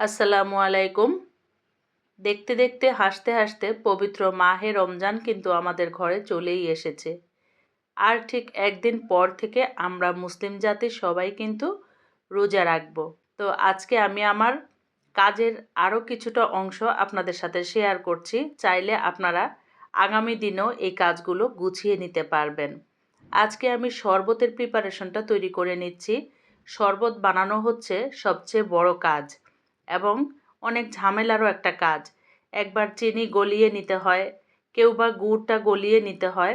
আসসালামু আলাইকুম। দেখতে দেখতে, হাসতে হাসতে পবিত্র মাহে রমজান কিন্তু আমাদের ঘরে চলেই এসেছে। আর ঠিক একদিন পর থেকে আমরা মুসলিম জাতির সবাই কিন্তু রোজা রাখব। তো আজকে আমি আমার কাজের আরও কিছুটা অংশ আপনাদের সাথে শেয়ার করছি। চাইলে আপনারা আগামী দিনেও এই কাজগুলো গুছিয়ে নিতে পারবেন। আজকে আমি শরবতের প্রিপারেশনটা তৈরি করে নিচ্ছি। শরবত বানানো হচ্ছে সবচেয়ে বড় কাজ। এবং অনেক ঝামেলারও একটা কাজ। একবার চিনি গলিয়ে নিতে হয় কেউ বা গুড়টা গলিয়ে নিতে হয়,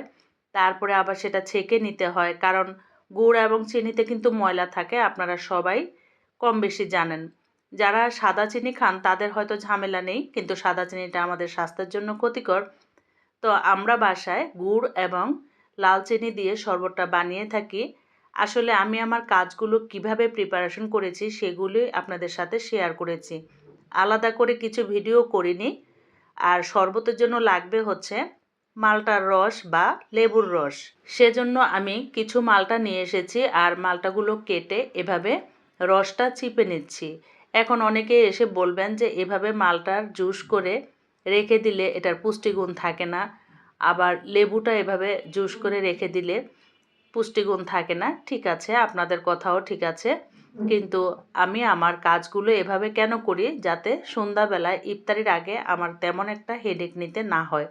তারপরে আবার সেটা ছেঁকে নিতে হয়, কারণ গুড় এবং চিনিতে কিন্তু ময়লা থাকে, আপনারা সবাই কম বেশি জানেন। যারা সাদা চিনি খান, তাদের হয়তো ঝামেলা নেই, কিন্তু সাদা চিনিটা আমাদের স্বাস্থ্যের জন্য ক্ষতিকর। তো আমরা বাসায় গুড় এবং লাল চিনি দিয়ে শরবতটা বানিয়ে থাকি আসলে আমি আমার কাজগুলো কীভাবে প্রিপারেশন করেছি সেগুলি আপনাদের সাথে শেয়ার করেছি। আলাদা করে কিছু ভিডিও করিনি। আর শরবতের জন্য লাগবে হচ্ছে মালটার রস বা লেবুর রস। সেজন্য আমি কিছু মালটা নিয়ে এসেছি আর মালটাগুলো কেটে এভাবে রসটা চিপে নিচ্ছি। এখন অনেকে এসে বলবেন যে এভাবে মালটার জুস করে রেখে দিলে এটার পুষ্টিগুণ থাকে না। আবার লেবুটা এভাবে জুস করে রেখে দিলে পুষ্টিগুণ থাকে না, ঠিক আছে, আপনাদের কথাও ঠিক আছে। কিন্তু আমি আমার কাজগুলো এভাবে কেন করি? যাতে সন্ধ্যাবেলায় ইফতারির আগে আমার তেমন একটা হেডেক নিতে না হয়।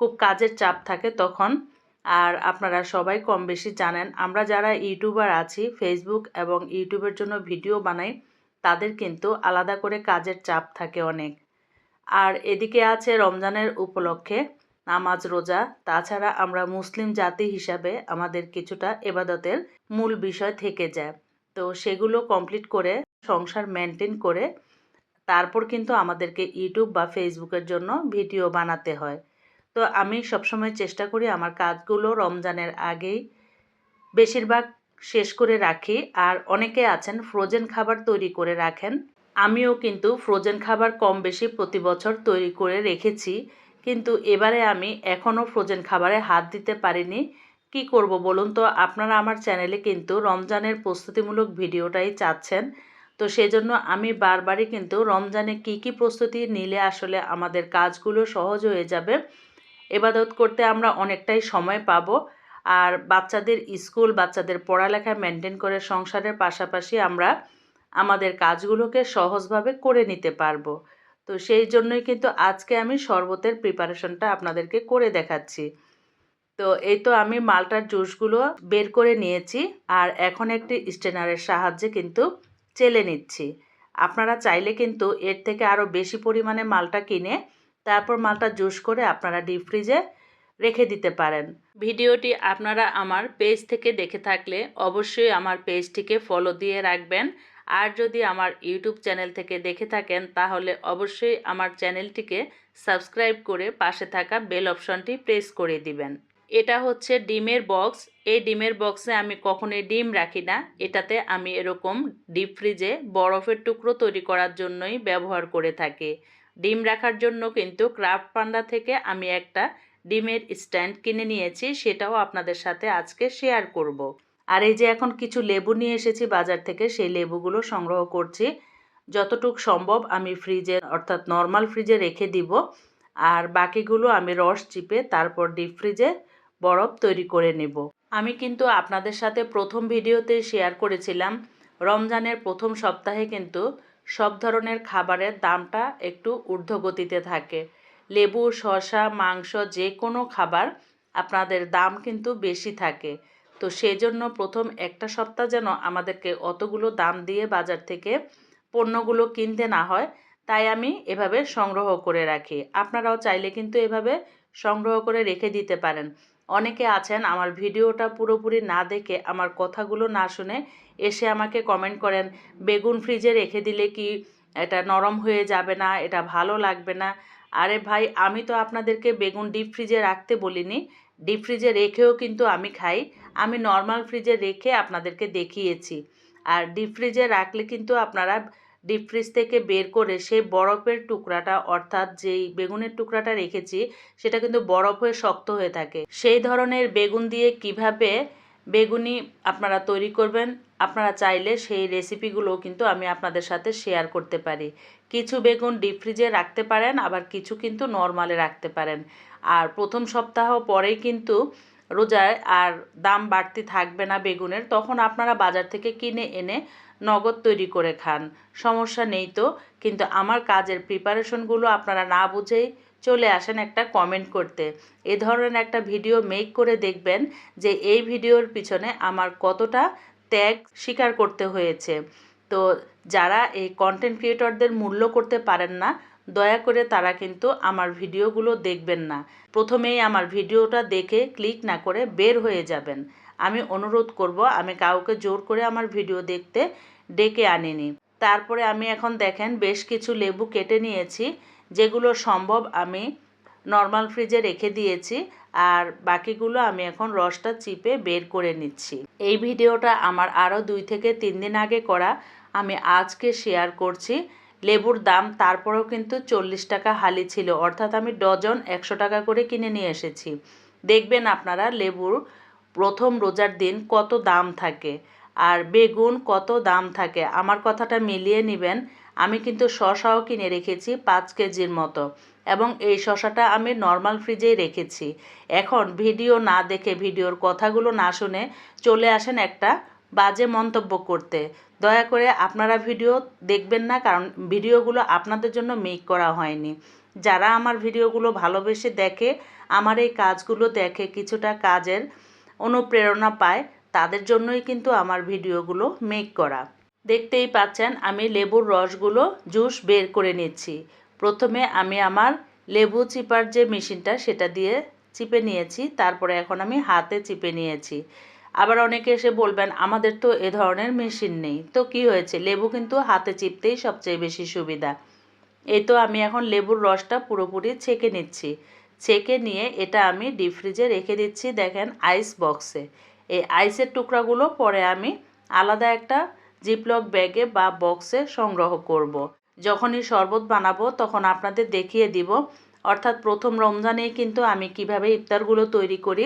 খুব কাজের চাপ থাকে তখন। আর আপনারা সবাই কম বেশি জানেন, আমরা যারা ইউটিউবার আছি ফেসবুক এবং ইউটিউবের জন্য ভিডিও বানাই, তাদের কিন্তু আলাদা করে কাজের চাপ থাকে অনেক। আর এদিকে আছে রমজানের উপলক্ষে। নামাজ, রোজা, তাছাড়া আমরা মুসলিম জাতি হিসাবে আমাদের কিছুটা এবাদতের মূল বিষয় থেকে যায়। তো সেগুলো কমপ্লিট করে, সংসার মেনটেন করে, তারপর কিন্তু আমাদেরকে ইউটিউব বা ফেসবুকের জন্য ভিডিও বানাতে হয়। তো আমি সবসময় চেষ্টা করি আমার কাজগুলো রমজানের আগেই বেশিরভাগ শেষ করে রাখি। আর অনেকে আছেন ফ্রোজেন খাবার তৈরি করে রাখেন। আমিও কিন্তু ফ্রোজেন খাবার কম বেশি প্রতি বছর তৈরি করে রেখেছি। কিন্তু এবারে আমি এখনও ফ্রোজেন খাবারে হাত দিতে পারিনি। কি করব বলুন তো? আপনারা আমার চ্যানেলে কিন্তু রমজানের প্রস্তুতিমূলক ভিডিওটাই চাচ্ছেন। তো সেজন্য আমি বারবারই কিন্তু রমজানে কি কি প্রস্তুতি নিলে আসলে আমাদের কাজগুলো সহজ হয়ে যাবে, এবাদত করতে আমরা অনেকটাই সময় পাব। আর বাচ্চাদের স্কুল, বাচ্চাদের পড়ালেখা মেনটেন করে সংসারের পাশাপাশি আমরা আমাদের কাজগুলোকে সহজভাবে করে নিতে পারব। তো সেই জন্যই কিন্তু আজকে আমি শরবতের প্রিপারেশনটা আপনাদেরকে করে দেখাচ্ছি। তো এই তো আমি মালটার জুসগুলো বের করে নিয়েছি আর এখন একটি স্টেনারের সাহায্যে কিন্তু চেলে নিচ্ছি। আপনারা চাইলে কিন্তু এর থেকে আরও বেশি পরিমাণে মালটা কিনে তারপর মালটা জুস করে আপনারা ডিপ ফ্রিজে রেখে দিতে পারেন। ভিডিওটি আপনারা আমার পেজ থেকে দেখে থাকলে অবশ্যই আমার পেজটিকে ফলো দিয়ে রাখবেন আর যদি আমার ইউটিউব চ্যানেল থেকে দেখে থাকেন, তাহলে অবশ্যই আমার চ্যানেলটিকে সাবস্ক্রাইব করে পাশে থাকা বেল অপশনটি প্রেস করে দিবেন। এটা হচ্ছে ডিমের বক্স। এই ডিমের বক্সে আমি কখনোই ডিম রাখি না। এটাতে আমি এরকম ডিপ ফ্রিজে বরফের টুকরো তৈরি করার জন্যই ব্যবহার করে থাকি। ডিম রাখার জন্য কিন্তু ক্রাফট পান্ডা থেকে আমি একটা ডিমের স্ট্যান্ড কিনে নিয়েছি। সেটাও আপনাদের সাথে আজকে শেয়ার করব। আর এই যে এখন কিছু লেবু নিয়ে এসেছি বাজার থেকে, সেই লেবুগুলো সংগ্রহ করছি। যতটুক সম্ভব আমি ফ্রিজে, অর্থাৎ নর্মাল ফ্রিজে রেখে দিব। আর বাকিগুলো আমি রস চিপে তারপর ডিপ ফ্রিজে বরফ তৈরি করে নেব। আমি কিন্তু আপনাদের সাথে প্রথম ভিডিওতে শেয়ার করেছিলাম, রমজানের প্রথম সপ্তাহে কিন্তু সব ধরনের খাবারের দামটা একটু ঊর্ধ্বগতিতে থাকে। লেবু, শসা, মাংস যে কোনো খাবার, আপনাদের দাম কিন্তু বেশি থাকে। তো সেজন্য প্রথম একটা সপ্তাহ যেন আমাদেরকে অতগুলো দাম দিয়ে বাজার থেকে পণ্যগুলো কিনতে না হয়, তাই আমি এভাবে সংগ্রহ করে রাখি। আপনারাও চাইলে কিন্তু এভাবে সংগ্রহ করে রেখে দিতে পারেন। অনেকে আছেন, আমার ভিডিওটা পুরোপুরি না দেখে আমার কথাগুলো না শুনে এসে আমাকে কমেন্ট করেন, বেগুন ফ্রিজে রেখে দিলে কি এটা নরম হয়ে যাবে না? এটা ভালো লাগবে না? আরে ভাই, আমি তো আপনাদেরকে বেগুন ডিপ ফ্রিজে রাখতে বলিনি। ডিপ ফ্রিজে রেখেও কিন্তু আমি খাই। আমি নর্মাল ফ্রিজে রেখে আপনাদেরকে দেখিয়েছি। আর ডিপ ফ্রিজে রাখলে কিন্তু আপনারা ডিপ ফ্রিজ থেকে বের করে সেই বরফের টুকরাটা, অর্থাৎ যেই বেগুনের টুকরাটা রেখেছি, সেটা কিন্তু বরফ হয়ে শক্ত হয়ে থাকে। সেই ধরনের বেগুন দিয়ে কীভাবে বেগুনি আপনারা তৈরি করবেন, আপনারা চাইলে সেই রেসিপিগুলো কিন্তু আমি আপনাদের সাথে শেয়ার করতে পারি। কিছু বেগুন ডিপ ফ্রিজে রাখতে পারেন, আবার কিছু কিন্তু নর্মালে রাখতে পারেন। আর প্রথম সপ্তাহ পরেই কিন্তু রোজায় আর দাম বাড়তি থাকবে না বেগুনের, তখন আপনারা বাজার থেকে কিনে এনে নগদ তৈরি করে খান। সমস্যা নেই তো, কিন্তু আমার কাজের প্রিপারেশনগুলো আপনারা না বুঝেই চলে আসেন একটা কমেন্ট করতে। এ ধরনের একটা ভিডিও মেক করে দেখবেন যে এই ভিডিওর পিছনে আমার কতটা ত্যাগ স্বীকার করতে হয়েছে। তো যারা এই কন্টেন্ট ক্রিয়েটরদের মূল্য করতে পারেন না দয়া করে তারা কিন্তু আমার ভিডিওগুলো দেখবেন না। প্রথমেই আমার ভিডিওটা দেখে ক্লিক না করে বের হয়ে যাবেন। আমি অনুরোধ করব, আমি কাউকে জোর করে আমার ভিডিও দেখতে ডেকে আনিনি। তারপরে আমি এখন দেখেন বেশ কিছু লেবু কেটে নিয়েছি, যেগুলো সম্ভব আমি নর্মাল ফ্রিজে রেখে দিয়েছি আর বাকিগুলো আমি এখন রসটা চিপে বের করে নিচ্ছি। এই ভিডিওটা আমার আরও দুই থেকে তিন দিন আগে করা। আমি আজকে শেয়ার করছি। লেবুর দাম তারপরেও কিন্তু চল্লিশ টাকা হালি ছিল। অর্থাৎ আমি ডজন একশো টাকা করে কিনে নিয়ে এসেছি। দেখবেন আপনারা লেবুর প্রথম রোজার দিন কত দাম থাকে আর বেগুন কত দাম থাকে। আমার কথাটা মিলিয়ে নেবেন। আমি কিন্তু শশাও কিনে রেখেছি পাঁচ কেজির মতো এবং এই শশাটা আমি নর্মাল ফ্রিজেই রেখেছি। এখন ভিডিও না দেখে, ভিডিওর কথাগুলো না শুনে চলে আসেন একটা বাজে মন্তব্য করতে। দয়া করে আপনারা ভিডিও দেখবেন না, কারণ ভিডিওগুলো আপনাদের জন্য মেক করা হয়নি। যারা আমার ভিডিওগুলো ভালোবেসে দেখে, আমার এই কাজগুলো দেখে কিছুটা কাজের অনুপ্রেরণা পায়, তাদের জন্যই কিন্তু আমার ভিডিওগুলো মেক করা। দেখতেই পাচ্ছেন, আমি লেবুর রসগুলো জুস বের করে নিচ্ছি। প্রথমে আমি আমার লেবু চিপার যে মেশিনটা, সেটা দিয়ে চিপে নিয়েছি, তারপরে এখন আমি হাতে চিপে নিয়েছি। আবার অনেকে এসে বলবেন, আমাদের তো এ ধরনের মেশিন নেই। তো কি হয়েছে? লেবু কিন্তু হাতে চিপতেই সবচেয়ে বেশি সুবিধা। এই তো আমি এখন লেবুর রসটা পুরোপুরি ছেঁকে নিচ্ছি। ছেঁকে নিয়ে এটা আমি ডিপ ফ্রিজে রেখে দিচ্ছি, দেখেন, আইস বক্সে। এই আইসের টুকরাগুলো পরে আমি আলাদা একটা জিপলক ব্যাগে বা বক্সে সংগ্রহ করব। যখনই শরবত বানাবো, তখন আপনাদের দেখিয়ে দিব। অর্থাৎ প্রথম রমজানেই কিন্তু আমি কীভাবে ইফতারগুলো তৈরি করি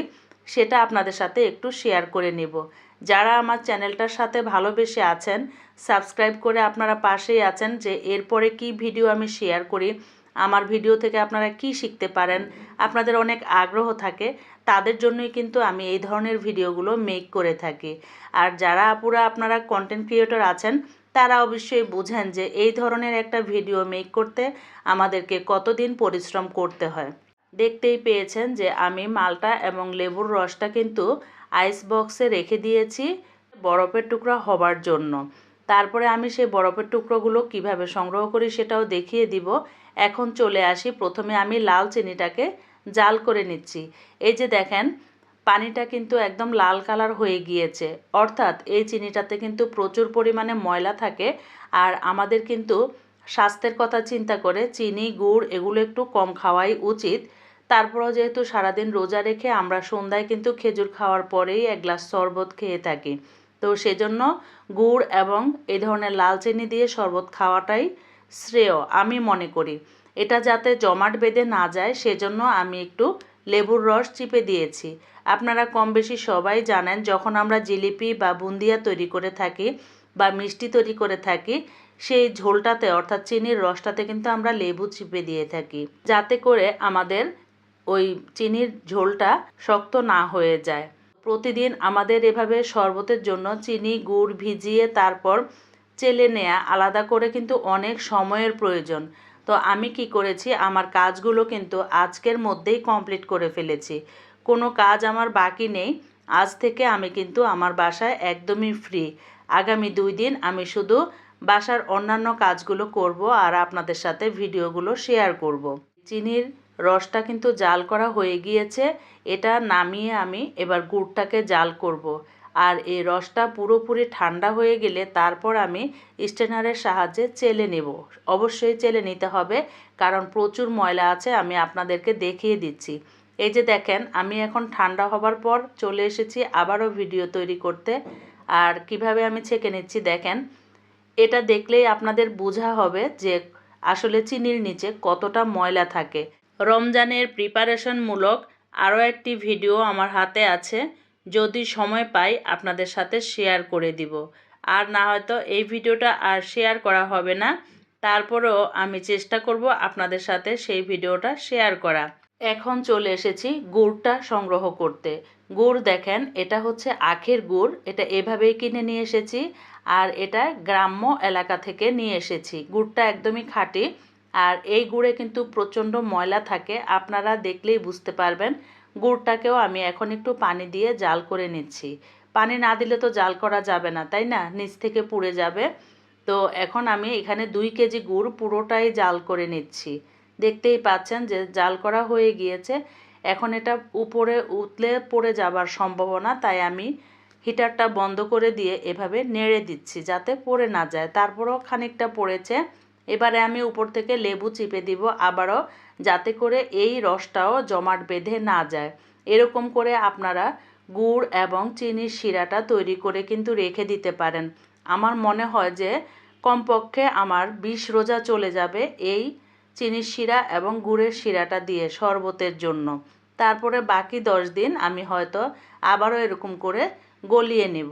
সেটা আপনাদের সাথে একটু শেয়ার করে নেব। যারা আমার চ্যানেলটার সাথে ভালোবেসে আছেন সাবস্ক্রাইব করে আপনারা পাশেই আছেন যে এরপরে কি ভিডিও আমি শেয়ার করি, আমার ভিডিও থেকে আপনারা কি শিখতে পারেন, আপনাদের অনেক আগ্রহ থাকে, তাদের জন্যই কিন্তু আমি এই ধরনের ভিডিওগুলো মেক করে থাকি। আর যারা আপুরা আপনারা কন্টেন্ট ক্রিয়েটর আছেন, তারা অবশ্যই বুঝেন যে এই ধরনের একটা ভিডিও মেক করতে আমাদেরকে কতদিন পরিশ্রম করতে হয়। দেখতেই পেয়েছেন যে আমি মালটা এবং লেবুর রসটা কিন্তু আইস বক্সে রেখে দিয়েছি বরফের টুকরা হবার জন্য। তারপরে আমি সেই বরফের টুকরোগুলো কীভাবে সংগ্রহ করি সেটাও দেখিয়ে দিব। এখন চলে আসি, প্রথমে আমি লাল চিনিটাকে জাল করে নিচ্ছি। এই যে দেখেন, পানিটা কিন্তু একদম লাল কালার হয়ে গিয়েছে। অর্থাৎ এই চিনিটাতে কিন্তু প্রচুর পরিমাণে ময়লা থাকে আর আমাদের কিন্তু স্বাস্থ্যের কথা চিন্তা করে চিনি, গুড় এগুলো একটু কম খাওয়াই উচিত। তারপরেও যেহেতু সারাদিন রোজা রেখে আমরা সন্ধ্যায় কিন্তু খেজুর খাওয়ার পরেই এক গ্লাস শরবত খেয়ে থাকি। তো সেজন্য গুড় এবং এই ধরনের লাল চিনি দিয়ে শরবত খাওয়াটাই শ্রেয়, আমি মনে করি। এটা যাতে জমাট বেঁধে না যায়, সেজন্য আমি একটু লেবুর রস চিপে দিয়েছি। আপনারা কম বেশি সবাই জানেন, যখন আমরা জিলিপি বা বুন্দিয়া তৈরি করে থাকি বা মিষ্টি তৈরি করে থাকি, সেই ঝোলটাতে অর্থাৎ চিনির রসটাতে কিন্তু আমরা লেবু চিপে দিয়ে থাকি। যাতে করে আমাদের ওই চিনির ঝোলটা শক্ত না হয়ে যায়। প্রতিদিন আমাদের এভাবে শরবতের জন্য চিনি, গুড় ভিজিয়ে তারপর চেলে নেয়া আলাদা করে কিন্তু অনেক সময়ের প্রয়োজন। তো আমি কি করেছি, আমার কাজগুলো কিন্তু আজকের মধ্যেই কমপ্লিট করে ফেলেছি। কোনো কাজ আমার বাকি নেই, আজ থেকে আমি কিন্তু আমার বাসায় একদমই ফ্রি। আগামী দুই দিন আমি শুধু বাসার অন্যান্য কাজগুলো করব আর আপনাদের সাথে ভিডিওগুলো শেয়ার করব। চিনির রসটা কিন্তু জাল করা হয়ে গিয়েছে। এটা নামিয়ে আমি এবার গুড়টাকে জাল করব। আর এই রসটা পুরোপুরি ঠান্ডা হয়ে গেলে তারপর আমি স্টেনারের সাহায্যে চেলে নেব। অবশ্যই চেলে নিতে হবে, কারণ প্রচুর ময়লা আছে, আমি আপনাদেরকে দেখিয়ে দিচ্ছি। এই যে দেখেন, আমি এখন ঠান্ডা হবার পর চলে এসেছি আবারও ভিডিও তৈরি করতে। আর কীভাবে আমি ছেঁকে নিচ্ছি দেখেন, এটা দেখলেই আপনাদের বোঝা হবে যে আসলে চিনির নিচে কতটা ময়লা থাকে। রমজানের প্রিপারেশনমূলক আরও একটি ভিডিও আমার হাতে আছে, যদি সময় পাই আপনাদের সাথে শেয়ার করে দিব। আর না হয়তো এই ভিডিওটা আর শেয়ার করা হবে না, তারপরেও আমি চেষ্টা করব আপনাদের সাথে সেই ভিডিওটা শেয়ার করা। এখন চলে এসেছি গুড়টা সংগ্রহ করতে। গুড় দেখেন, এটা হচ্ছে আখের গুড়, এটা এভাবেই কিনে নিয়ে এসেছি, আর এটা গ্রাম্য এলাকা থেকে নিয়ে এসেছি। গুড়টা একদমই খাঁটি আর এই গুড়ে কিন্তু প্রচণ্ড ময়লা থাকে, আপনারা দেখলেই বুঝতে পারবেন। গুড়টাকেও আমি এখন একটু পানি দিয়ে জাল করে নিচ্ছি। পানি না দিলে তো জাল করা যাবে না, তাই না? নিচ থেকে পুড়ে যাবে। তো এখন আমি এখানে দুই কেজি গুড় পুরোটাই জাল করে নিচ্ছি। দেখতেই পাচ্ছেন যে জাল করা হয়ে গিয়েছে। এখন এটা উপরে উতলে পড়ে যাবার সম্ভাবনা, তাই আমি হিটারটা বন্ধ করে দিয়ে এভাবে নেড়ে দিচ্ছি যাতে পড়ে না যায়। তারপরও খানিকটা পড়েছে। এবারে আমি উপর থেকে লেবু চিপে দিব আবারও, যাতে করে এই রসটাও জমাট বেঁধে না যায়। এরকম করে আপনারা গুড় এবং চিনির শিরাটা তৈরি করে কিন্তু রেখে দিতে পারেন। আমার মনে হয় যে কমপক্ষে আমার বিষ রোজা চলে যাবে এই চিনির শিরা এবং গুড়ের শিরাটা দিয়ে শরবতের জন্য। তারপরে বাকি দশ দিন আমি হয়তো আবারও এরকম করে গলিয়ে নেব।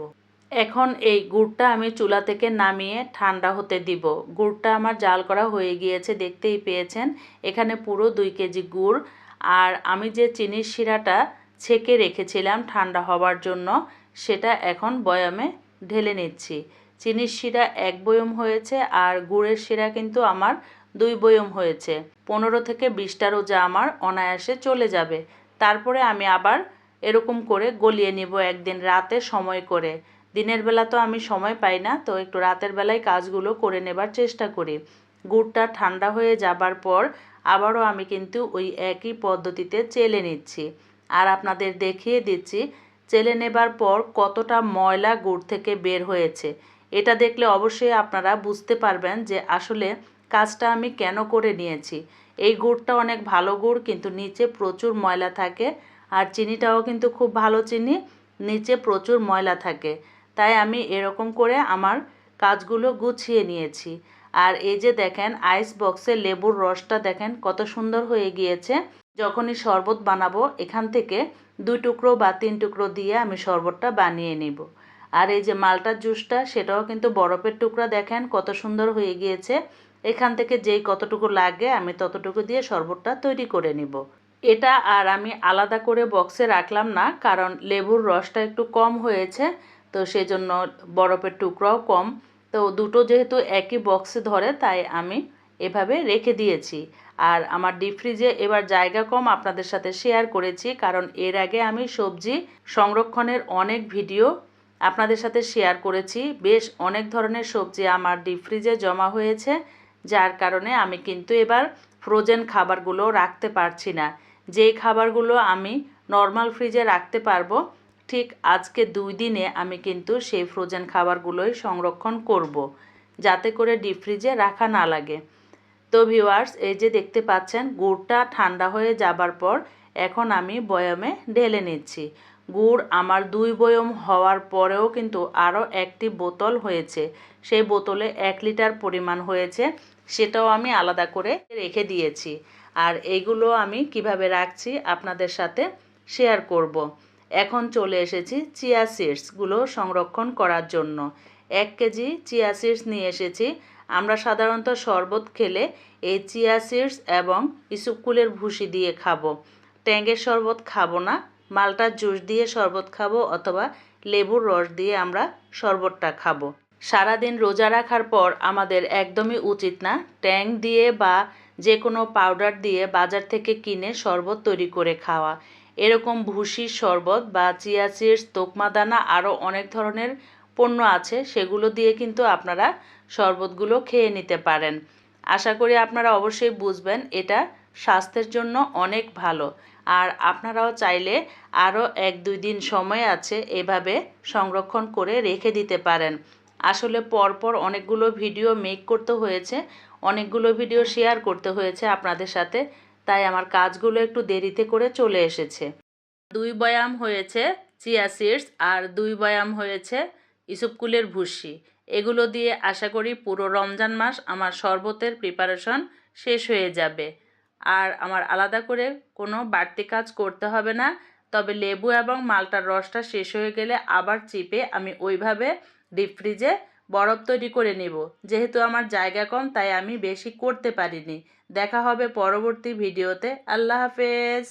এখন এই গুড়টা আমি চুলা থেকে নামিয়ে ঠান্ডা হতে দিব। গুড়টা আমার জাল করা হয়ে গিয়েছে, দেখতেই পেয়েছেন। এখানে পুরো দুই কেজি গুড়। আর আমি যে চিনির শিরাটা ছেঁকে রেখেছিলাম ঠান্ডা হওয়ার জন্য, সেটা এখন বয়ামে ঢেলে নিচ্ছি। চিনির শিরা এক বয়ম হয়েছে আর গুড়ের শিরা কিন্তু আমার দুই বয়ম হয়েছে। পনেরো থেকে বিশটা রোজা আমার অনায়াসে চলে যাবে। তারপরে আমি আবার এরকম করে গলিয়ে নিব একদিন রাতে সময় করে। দিনের বেলা তো আমি সময় পাই না, তো একটু রাতের বেলায় কাজগুলো করে নেবার চেষ্টা করি। গুড়টা ঠান্ডা হয়ে যাবার পর আবারও আমি কিন্তু ওই একই পদ্ধতিতে চেলে নিচ্ছি। আর আপনাদের দেখিয়ে দিচ্ছি, চেলে নেবার পর কতটা ময়লা গুড় থেকে বের হয়েছে। এটা দেখলে অবশ্যই আপনারা বুঝতে পারবেন যে আসলে কাজটা আমি কেন করে নিয়েছি। এই গুড়টা অনেক ভালো গুড়, কিন্তু নিচে প্রচুর ময়লা থাকে। আর চিনিটাও কিন্তু খুব ভালো চিনি, নিচে প্রচুর ময়লা থাকে। তাই আমি এরকম করে আমার কাজগুলো গুছিয়ে নিয়েছি। আর এই যে দেখেন আইস বক্সে লেবুর রসটা দেখেন, কত সুন্দর হয়ে গিয়েছে। যখনই শরবত বানাবো, এখান থেকে দুই টুকরো বা তিন টুকরো দিয়ে আমি শরবতটা বানিয়ে নিব। আর এই যে মালটার জুসটা, সেটাও কিন্তু বরফের টুকরা দেখেন, কত সুন্দর হয়ে গিয়েছে। এখান থেকে যেই কতটুকু লাগে, আমি ততটুকু দিয়ে শরবতটা তৈরি করে নিব। এটা আর আমি আলাদা করে বক্সে রাখলাম না, কারণ লেবুর রসটা একটু কম হয়েছে। তো সেজন্য বরফের টুকরাও কম। তো দুটো যেহেতু একই বক্সে ধরে, তাই আমি এভাবে রেখে দিয়েছি। আর আমার ডিপ ফ্রিজে এবার জায়গা কম আপনাদের সাথে শেয়ার করেছি, কারণ এর আগে আমি সবজি সংরক্ষণের অনেক ভিডিও আপনাদের সাথে শেয়ার করেছি। বেশ অনেক ধরনের সবজি আমার ডিপ ফ্রিজে জমা হয়েছে, যার কারণে আমি কিন্তু এবার ফ্রোজেন খাবারগুলো রাখতে পারছি না। যেই খাবারগুলো আমি নর্মাল ফ্রিজে রাখতে পারব ঠিক আজকে দুই দিনে আমি কিন্তু সেই ফ্রোজেন খাবারগুলোই সংরক্ষণ করব। যাতে করে ডিপ ফ্রিজে রাখা না লাগে তো ভিউয়ার্স এই যে দেখতে পাচ্ছেন, গুড়টা ঠান্ডা হয়ে যাবার পর এখন আমি বয়মে ঢেলে নিচ্ছি গুড় আমার দুই বয়ম হওয়ার পরেও কিন্তু আরও একটি বোতল হয়েছে সেই বোতলে এক লিটার পরিমাণ হয়েছে, সেটাও আমি আলাদা করে রেখে দিয়েছি আর এইগুলো আমি কীভাবে রাখছি আপনাদের সাথে শেয়ার করব। এখন চলে এসেছি চিয়া সিডসগুলো সংরক্ষণ করার জন্য। এক কেজি চিয়া সিডস নিয়ে এসেছি। আমরা সাধারণত শরবত খেলে এই চিয়া সিডস এবং ইসুকুলের ভুসি দিয়ে খাব। ট্যাঙ্গের শরবত খাব না, মালটার জুস দিয়ে শরবত খাব অথবা লেবুর রস দিয়ে আমরা শরবতটা খাব। সারাদিন রোজা রাখার পর আমাদের একদমই উচিত না ট্যাং দিয়ে বা যে কোনো পাউডার দিয়ে বাজার থেকে কিনে শরবত তৈরি করে খাওয়া। এরকম ভুসির শরবত বা চিয়া সিডস তোকমাদানা আরও অনেক ধরনের পণ্য আছে। সেগুলো দিয়ে কিন্তু আপনারা শরবতগুলো খেয়ে নিতে পারেন। আশা করি আপনারা অবশ্যই বুঝবেন, এটা স্বাস্থ্যের জন্য অনেক ভালো। আর আপনারাও চাইলে আরও এক দুই দিন সময় আছে এভাবে সংরক্ষণ করে রেখে দিতে পারেন। আসলে পরপর অনেকগুলো ভিডিও মেক করতে হয়েছে, অনেকগুলো ভিডিও শেয়ার করতে হয়েছে আপনাদের সাথে। তাই আমার কাজগুলো একটু দেরিতে করে চলে এসেছে। দুই বয়াম হয়েছে চিয়া সিডস আর দুই বয়াম হয়েছে ইসুপকুলের ভুসি। এগুলো দিয়ে আশা করি পুরো রমজান মাস আমার শরবতের প্রিপারেশন শেষ হয়ে যাবে। আর আমার আলাদা করে কোনো বাড়তি কাজ করতে হবে না, তবে লেবু এবং মালটার রসটা শেষ হয়ে গেলে আবার চিপে আমি ওইভাবে ডিপ ফ্রিজে বরফ তৈরি করে নেব। যেহেতু আমার জায়গা কম, তাই আমি বেশি করতে পারিনি। দেখা হবে পরবর্তী ভিডিওতে। আল্লাহ হাফেজ।